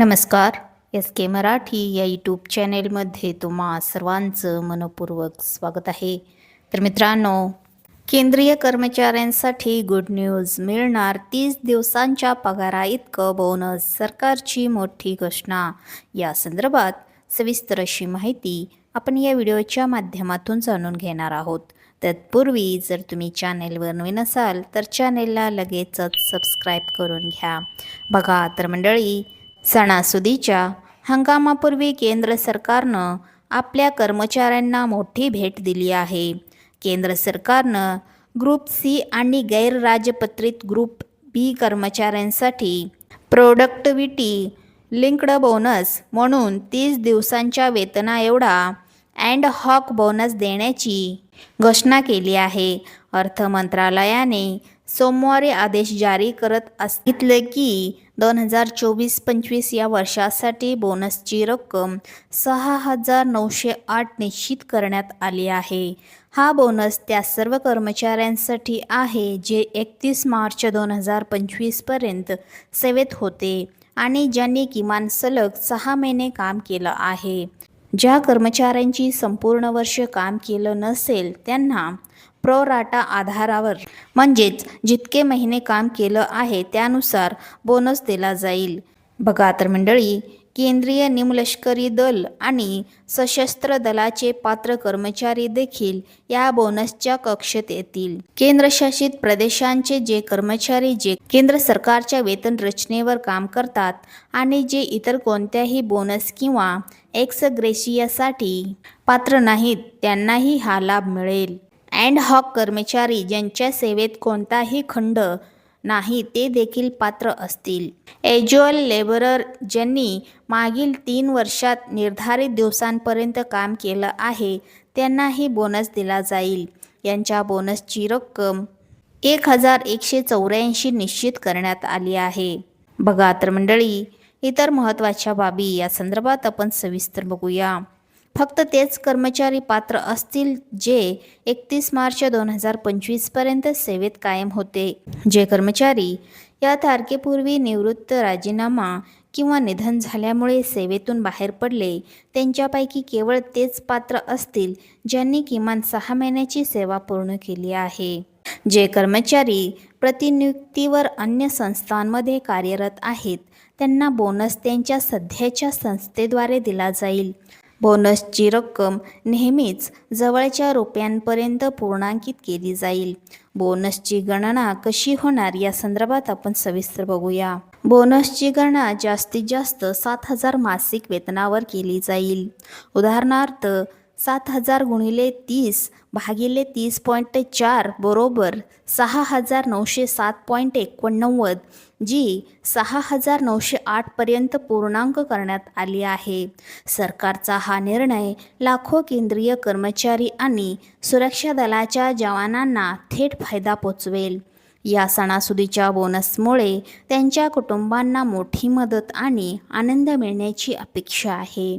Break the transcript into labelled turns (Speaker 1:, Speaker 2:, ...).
Speaker 1: नमस्कार. एस के मराठी या यूट्यूब चॅनेलमध्ये तुम्हा सर्वांचं मनपूर्वक स्वागत आहे. तर मित्रांनो केंद्रीय कर्मचाऱ्यांसाठी गुड न्यूज मिळणार तीस दिवसांच्या पगारा इतकं बोनस सरकारची मोठी घोषणा. या संदर्भात सविस्तर अशी माहिती आपण या व्हिडिओच्या माध्यमातून जाणून घेणार आहोत. तत्पूर्वी जर तुम्ही चॅनेलवर नवीन असाल तर चॅनेलला लगेचच सबस्क्राईब करून घ्या. बघा तर मंडळी सणासुदीच्या हंगामापूर्वी केंद्र सरकारनं आपल्या कर्मचाऱ्यांना मोठी भेट दिली आहे. केंद्र सरकारनं ग्रुप सी आणि गैरराजपत्रित ग्रुप बी कर्मचाऱ्यांसाठी प्रोडक्टिव्हिटी लिंक्ड बोनस म्हणून तीस दिवसांच्या वेतना एवढा अँड हॉक बोनस देण्याची घोषणा केली आहे. अर्थ मंत्रालयाने सोमवारी आदेश जारी करत असितले की दोन हजार चोवीस पंचवीस या वर्षासाठी बोनसची रक्कम सहा हजार नऊशे आठ निश्चित करण्यात आली आहे. हा बोनस त्या सर्व कर्मचाऱ्यांसाठी आहे जे एकतीस मार्च दोन हजार पंचवीसपर्यंत सेवेत होते आणि ज्यांनी किमान सलग सहा महिने काम केलं आहे. ज्या कर्मचाऱ्यांची संपूर्ण वर्ष काम केलं नसेल त्यांना प्रोराटा आधारावर. म्हणजेच जितके महिने काम केलं आहे त्यानुसार बोनस दिला जाईल. बघा तर मंडळी केंद्रीय निमलष्करी दल आणि सशस्त्र दलाचे पात्र कर्मचारी देखील या बोनसच्या कक्षेत येतील. केंद्रशासित प्रदेशांचे जे कर्मचारी जे केंद्र सरकारच्या वेतन रचनेवर काम करतात आणि जे इतर कोणत्याही बोनस किंवा एक्स ग्रेशियासाठी पात्र नाहीत त्यांनाही हा लाभ मिळेल. अँड हॉक कर्मचारी ज्यांच्या सेवेत कोणताही खंड नाही ते देखील पात्र असतील. एज्युअल लेबरर ज्यांनी मागील तीन वर्षात निर्धारित दिवसांपर्यंत काम केलं आहे त्यांनाही बोनस दिला जाईल. यांच्या बोनसची रक्कम एक हजार एकशे चौऱ्याऐंशी निश्चित करण्यात आली आहे. बघा तर मंडळी इतर महत्त्वाच्या बाबी या संदर्भात आपण सविस्तर बघूया. फक्त तेच कर्मचारी पात्र असतील जे एकतीस मार्च दोन हजार पंचवीसपर्यंत सेवेत कायम होते. जे कर्मचारी या तारखेपूर्वी निवृत्त राजीनामा किंवा निधन झाल्यामुळे सेवेतून बाहेर पडले त्यांच्यापैकी केवळ तेच पात्र असतील ज्यांनी किमान सहा महिन्याची सेवा पूर्ण केली आहे. जे कर्मचारी प्रतिनियुक्तीवर अन्य संस्थांमध्ये कार्यरत आहेत त्यांना बोनस त्यांच्या सध्याच्या संस्थेद्वारे दिला जाईल. बोनसची रक्कम नेहमीच जवळच्या रुपयांपर्यंत पूर्णांकित केली जाईल. बोनसची गणना कशी होणार या संदर्भात आपण सविस्तर बघूया. बोनसची गणना जास्तीत जास्त सात हजार मासिक वेतनावर केली जाईल. उदाहरणार्थ सात हजार गुणिले तीस भागिले तीस पॉईंट चार बरोबर सहा हजार नऊशे सात पॉईंट एकोणनव्वद जी सहा हजार नऊशे आठपर्यंत पूर्णांक करण्यात आली आहे. सरकारचा हा निर्णय लाखो केंद्रीय कर्मचारी आणि सुरक्षा दलाच्या जवानांना थेट फायदा पोचवेल. या सणासुदीच्या बोनसमुळे त्यांच्या कुटुंबांना मोठी मदत आणि आनंद मिळण्याची अपेक्षा आहे.